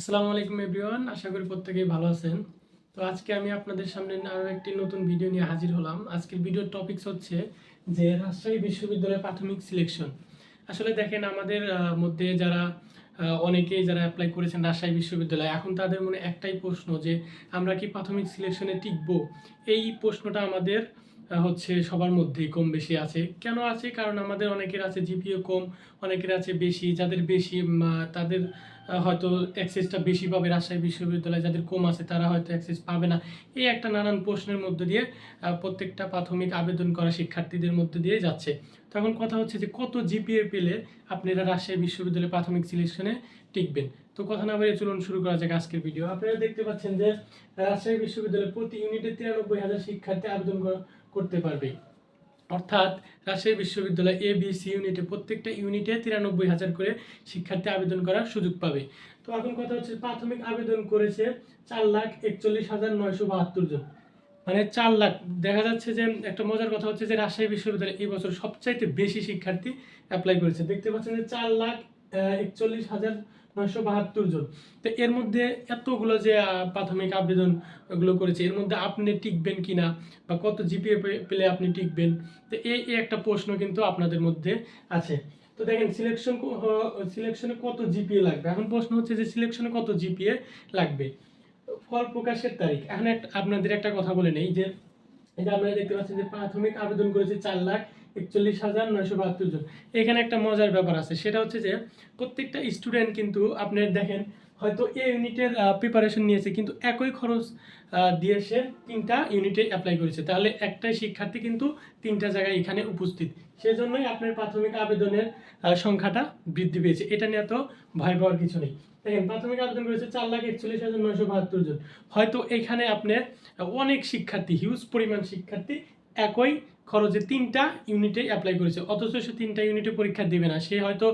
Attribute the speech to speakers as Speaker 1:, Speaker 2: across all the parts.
Speaker 1: আসসালামু আলাইকুম এভরিওয়ান আশা করি প্রত্যেকেই ভালো আছেন। তো আজকে আমি আপনাদের সামনে আরও একটি নতুন ভিডিও নিয়ে হাজির হলাম। আজকের ভিডিওর টপিকস হচ্ছে যে রাজশাহী বিশ্ববিদ্যালয়ের প্রাথমিক সিলেকশন আসলে দেখেন, আমাদের মধ্যে যারা অনেকেই যারা অ্যাপ্লাই করেছেন রাজশাহী বিশ্ববিদ্যালয়ে, এখন তাদের মনে একটাই প্রশ্ন যে আমরা কি প্রাথমিক সিলেকশনে টিকবো? এই প্রশ্নটা আমাদের হচ্ছে সবার মধ্যেই কম বেশি আছে। কেন আছে? কারণ আমাদের অনেকের আছে জিপিও কম, অনেকের আছে বেশি। যাদের বেশি তাদের হয়তো অ্যাক্সেসটা বেশি পাবে রাজশাহী বিশ্ববিদ্যালয়ে। যাদের কম আছে, তারা হয়তো অ্যাক্সেস পাবে না। এই একটা নানান প্রশ্নের মধ্যে দিয়ে প্রত্যেকটা প্রাথমিক আবেদন করা শিক্ষার্থীদের মধ্যে দিয়ে যাচ্ছে। তখন কথা হচ্ছে যে, কত জিপিএ পেলে আপনারা রাজশাহী বিশ্ববিদ্যালয়ে প্রাথমিক সিলেকশনে টিকবেন? তো কথা না বলে চলুন শুরু করা যাক আজকের ভিডিও। আপনারা দেখতে পাচ্ছেন যে, রাজশাহী বিশ্ববিদ্যালয়ে প্রতি ইউনিটে তিরানব্বই হাজার শিক্ষার্থী আবেদন কর- করতে পারবে। অর্থাৎ রাজশাহী বিশ্ববিদ্যালয় এ বি সি ইউনিটে প্রত্যেকটা ইউনিটে তিরানব্বই হাজার করে শিক্ষার্থী আবেদন করার সুযোগ পাবে। তো এখন কথা হচ্ছে প্রাথমিক আবেদন করেছে চার লাখ একচল্লিশ হাজার নয়শো বাহাত্তর জন। মানে চার লাখ, দেখা যাচ্ছে যে একটা মজার কথা হচ্ছে যে রাজশাহী বিশ্ববিদ্যালয় এই বছর সবচাইতে বেশি শিক্ষার্থী অ্যাপ্লাই করেছে। দেখতে পাচ্ছেন যে চার লাখ একচল্লিশ হাজার নয়শো বাহাত্তর জন। তো এর মধ্যে এতগুলো যে প্রাথমিক আবেদনগুলো করেছে, এর মধ্যে আপনি টিকবেন কিনা বা কত জিপিএ পেলে আপনি টিকবেন? তো এই একটা প্রশ্ন কিন্তু আপনাদের মধ্যে আছে। তো দেখেন সিলেকশন সিলেকশনে কত জিপিএ লাগবে? এখন প্রশ্ন হচ্ছে যে সিলেকশনে কত জিপিএ লাগবে? ফল প্রকাশের তারিখ। এখন একটা আপনাদের একটা কথা বলে নেই যে এটা আপনারা দেখতে পাচ্ছেন যে, প্রাথমিক আবেদন করেছে চার লাখ একচল্লিশ হাজার নয়শো বাহাত্তর জন। এখানে একটা মজার ব্যাপার আছে, সেটা হচ্ছে যে প্রত্যেকটা স্টুডেন্ট কিন্তু আপনার দেখেন, হয়তো এ ইউনিটের প্রিপারেশন নিয়েছে, কিন্তু একই খরচ দিয়ে সে তিনটা ইউনিটে অ্যাপ্লাই করেছে। তাহলে একটাই শিক্ষার্থী কিন্তু তিনটা জায়গায় এখানে উপস্থিত। সেজন্যই আপনার প্রাথমিক আবেদনের সংখ্যাটা বৃদ্ধি পেয়েছে। এটা নিয়ে তো ভয় পাওয়ার কিছু নেই। দেখেন, প্রাথমিক আবেদন করেছে চার লাখ একচল্লিশ হাজার নয়শো বাহাত্তর জন। হয়তো এখানে আপনার অনেক শিক্ষার্থী হিউজ পরিমাণ শিক্ষার্থী, একই খরচে তিনটা ইউনিটে অ্যাপ্লাই করেছে। অথচ সে তিনটা ইউনিটে পরীক্ষা দেবে না। সে হয়তো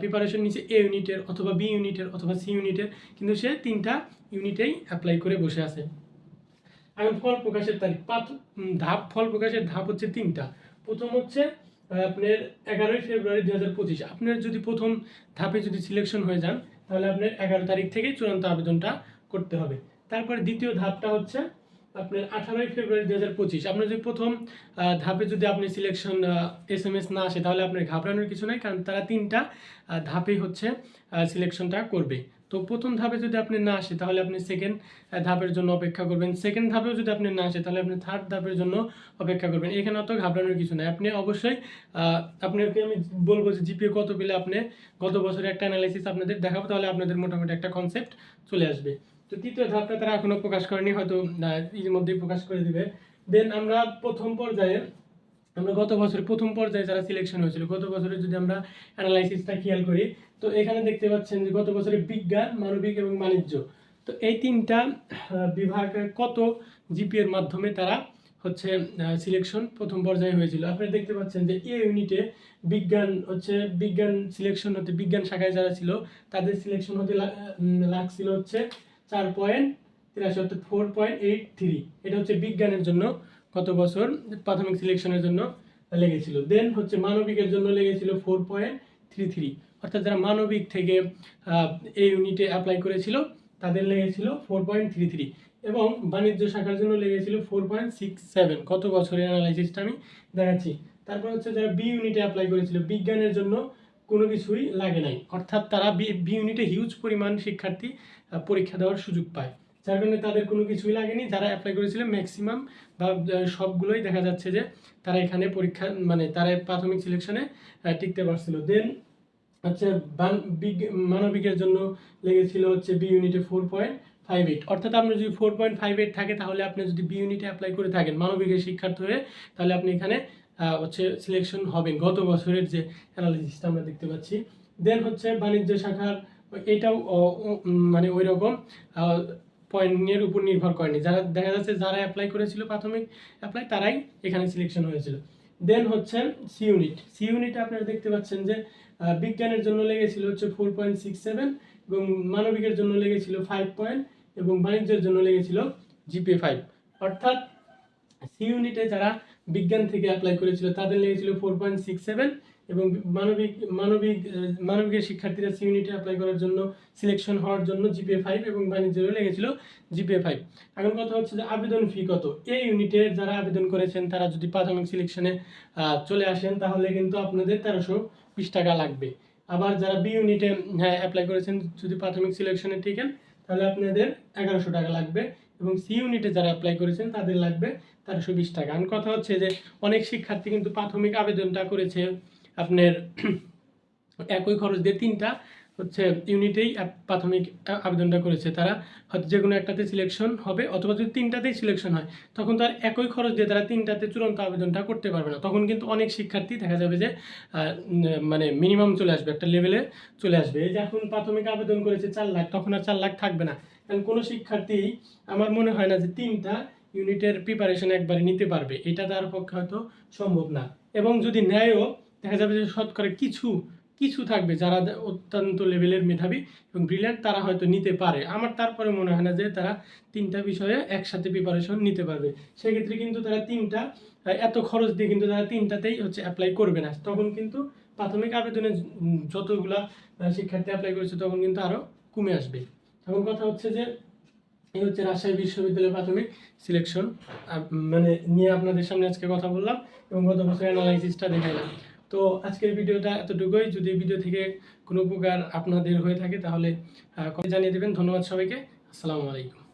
Speaker 1: প্রিপারেশন নিচ্ছে এ ইউনিটের অথবা বি ইউনিটের অথবা সি ইউনিটের, কিন্তু সে তিনটা ইউনিটেই অ্যাপ্লাই করে বসে আছে। এখন ফল প্রকাশের তারিখ। পাঁচ ধাপ, ফল প্রকাশের ধাপ হচ্ছে তিনটা। প্রথম হচ্ছে আপনার এগারোই ফেব্রুয়ারি দু হাজার পঁচিশ। আপনার যদি প্রথম ধাপে যদি সিলেকশন হয়ে যান, তাহলে আপনার এগারো তারিখ থেকে চূড়ান্ত আবেদনটা করতে হবে। তারপরে দ্বিতীয় ধাপটা হচ্ছে আপনার আঠারোই ফেব্রুয়ারি দু হাজার পঁচিশ। আপনার যদি প্রথম ধাপে যদি আপনি সিলেকশন এস এম এস না আসে, তাহলে আপনার ঘাবড়ানোর কিছু নাই, কারণ তারা তিনটা ধাপেই হচ্ছে সিলেকশনটা করবে। তো প্রথম ধাপে যদি আপনি না আসে, তাহলে আপনি সেকেন্ড ধাপের জন্য অপেক্ষা করবেন। সেকেন্ড ধাপেও যদি আপনি না আসে, তাহলে আপনি থার্ড ধাপের জন্য অপেক্ষা করবেন। এখানে অত ঘাবড়ানোর কিছু নাই। আপনি অবশ্যই আপনাকে আমি বলব যে জিপিএ কত পেলে আপনি গত বছরের একটা অ্যানালাইসিস আপনাদের দেখাবো, তাহলে আপনাদের মোটামুটি একটা কনসেপ্ট চলে আসবে। তো তৃতীয় ধাপটা তারা এখনও প্রকাশ করেনি হয়তো আহ, এর মধ্যেই প্রকাশ করে দিবে। দেন আমরা প্রথম পর্যায়ে আমরা গত বছর প্রথম পর্যায়ে যারা সিলেকশন হয়েছিল গত বছরে যদি আমরা অ্যানালাইসিসটা খেয়াল করি তো এখানে দেখতে পাচ্ছেন যে গত বছরে বিজ্ঞান মানবিক এবং বাণিজ্য। তো এই তিনটা বিভাগে কত জিপিএর মাধ্যমে তারা হচ্ছে সিলেকশন প্রথম পর্যায়ে হয়েছিল। আপনি দেখতে পাচ্ছেন যে এ ইউনিটে বিজ্ঞান হচ্ছে বিজ্ঞান সিলেকশন হতে বিজ্ঞান শাখায় যারা ছিল তাদের সিলেকশন হতে লাগছিল হচ্ছে চার পয়েন্ট তিরাশি অর্থাৎ ফোর পয়েন্ট এইট থ্রি এটা হচ্ছে বিজ্ঞানের জন্য গত বছর? প্রাথমিক সিলেকশনের জন্য লেগেছিল। দেন হচ্ছে মানবিকের জন্য লেগেছিল ফোর পয়েন্ট থ্রি থ্রি অর্থাৎ যারা মানবিক থেকে এই ইউনিটে অ্যাপ্লাই করেছিল, তাদের লেগেছিল ফোর পয়েন্ট থ্রি থ্রি এবং বাণিজ্য শাখার জন্য লেগেছিল ফোর পয়েন্ট সিক্স সেভেন কত বছরের অ্যানালাইসিসটা আমি দেখাচ্ছি। তারপর হচ্ছে যারা বি ইউনিটে অ্যাপ্লাই করেছিল, বিজ্ঞানের জন্য কোনো কিছুই লাগে নাই। অর্থাৎ তারা বি ইউনিটে হিউজ পরিমাণ শিক্ষার্থী পরীক্ষা দেওয়ার সুযোগ পায়। যার কারণে তাদের কোনো কিছুই লাগেনি। যারা অ্যাপ্লাই করেছিল ম্যাক্সিমাম বা সবগুলোই দেখা যাচ্ছে যে তারা এখানে পরীক্ষা মানে তারা প্রাথমিক সিলেকশনে টিকতে পারছিল। দেন হচ্ছে মানবিকের জন্য লেগেছিল হচ্ছে বি ইউনিটে ফোর পয়েন্ট ফাইভ এইট অর্থাৎ আপনার যদি ফোর পয়েন্ট ফাইভ এইট থাকে, তাহলে আপনি যদি বি ইউনিটে অ্যাপ্লাই করে থাকেন, মানবিকের শিক্ষার্থী হয়ে, তাহলে আপনি এখানে হচ্ছে সিলেকশন হবেন। গত বছরের যে অ্যানালিসিসটা আমরা দেখতে পাচ্ছি। দেন হচ্ছে বাণিজ্য শাখার এটাও মানে ওই রকম পয়েন্টের উপর নির্ভর করেনি। যারা, দেখা যাচ্ছে যারা অ্যাপ্লাই করেছিল প্রাথমিক অ্যাপ্লাই তারাই এখানে সিলেকশন হয়েছিল। দেন হচ্ছে সি ইউনিট সি ইউনিটে আপনারা দেখতে পাচ্ছেন যে বিজ্ঞানের জন্য লেগেছিল হচ্ছে ফোর পয়েন্ট সিক্স সেভেন এবং মানবিকের জন্য লেগেছিল ফাইভ পয়েন্ট এবং বাণিজ্যের জন্য লেগেছিল জিপে ফাইভ অর্থাৎ সি ইউনিটে যারা বিজ্ঞান থেকে অ্যাপ্লাই করেছিল। তাদের লেগেছিল ফোর পয়েন্ট সিক্স সেভেন এবং মানবিক মানবিক, মানবিকের শিক্ষার্থীরা সি ইউনিটে অ্যাপ্লাই করার জন্য সিলেকশন হওয়ার জন্য জিপিএ ফাইভ এবং বাণিজ্যেরও লেগেছিল জিপিএ ফাইভ এখন কথা হচ্ছে যে আবেদন ফি কত? এই ইউনিটের যারা আবেদন করেছেন, তারা যদি প্রাথমিক সিলেকশনে চলে আসেন, তাহলে কিন্তু আপনাদের তেরোশো বিশ টাকা লাগবে। আবার যারা বি ইউনিটে হ্যাঁ অ্যাপ্লাই করেছেন, যদি প্রাথমিক সিলেকশনে টিকেন, তাহলে আপনাদের এগারোশো টাকা লাগবে। এবং সি ইউনিটে যারা অ্যাপ্লাই করেছেন, তাদের লাগবে তেরোশো বিশ টাকা। আর কথা হচ্ছে যে, অনেক শিক্ষার্থী কিন্তু প্রাথমিক আবেদনটা করেছে আপনার একই খরচ দিয়ে তিনটা। হচ্ছে ইউনিটেই প্রাথমিক আবেদনটা করেছে। তারা হয়তো যে কোনো একটাতে সিলেকশন হবে অথবা যদি তিনটাতেই সিলেকশন হয়, তখন তার একই খরচ দিয়ে তারা তিনটাতে চূড়ান্ত আবেদনটা করতে পারবে না। তখন কিন্তু অনেক শিক্ষার্থী দেখা যাবে যে মানে মিনিমাম চলে আসবে, একটা লেভেলে চলে আসবে। এই যে এখন প্রাথমিক আবেদন করেছে চার লাখ, তখন আর চার লাখ থাকবে না। কারণ কোনো শিক্ষার্থী, আমার মনে হয় না যে তিনটা ইউনিটের প্রিপারেশন একবারে নিতে পারবে। এটা তার পক্ষে হয়তো সম্ভব না। এবং যদি নেয়ও, দেখা যাবে যে শতকরা কিছু কিছু থাকবে যারা অত্যন্ত লেভেলের মেধাবী এবং ব্রিলিয়ান্ট তারা হয়তো নিতে পারে। আমার তারপরে মনে হয় না যে তারা তিনটা বিষয়ে একসাথে প্রিপারেশন নিতে পারবে। সেক্ষেত্রে কিন্তু তারা তিনটা এত খরচ দিয়ে কিন্তু তারা তিনটাতেই হচ্ছে অ্যাপ্লাই করবে না। তখন কিন্তু প্রাথমিক আবেদনে যতগুলা শিক্ষার্থী অ্যাপ্লাই করেছে তখন কিন্তু আরও কমে আসবে। এখন কথা হচ্ছে যে, এই হচ্ছে রাজশাহী বিশ্ববিদ্যালয়ের প্রাথমিক সিলেকশন মানে নিয়ে আপনাদের সামনে আজকে কথা বললাম এবং গত বছর অ্যানালাইসিসটা দেখাইলাম। তো আজকের ভিডিওটা এতটুকুই। যদি ভিডিও থেকে কোনো উপকার আপনাদের হয়ে থাকে তাহলে জানিয়ে দেবেন। ধন্যবাদ সবাইকে। আসসালামু আলাইকুম।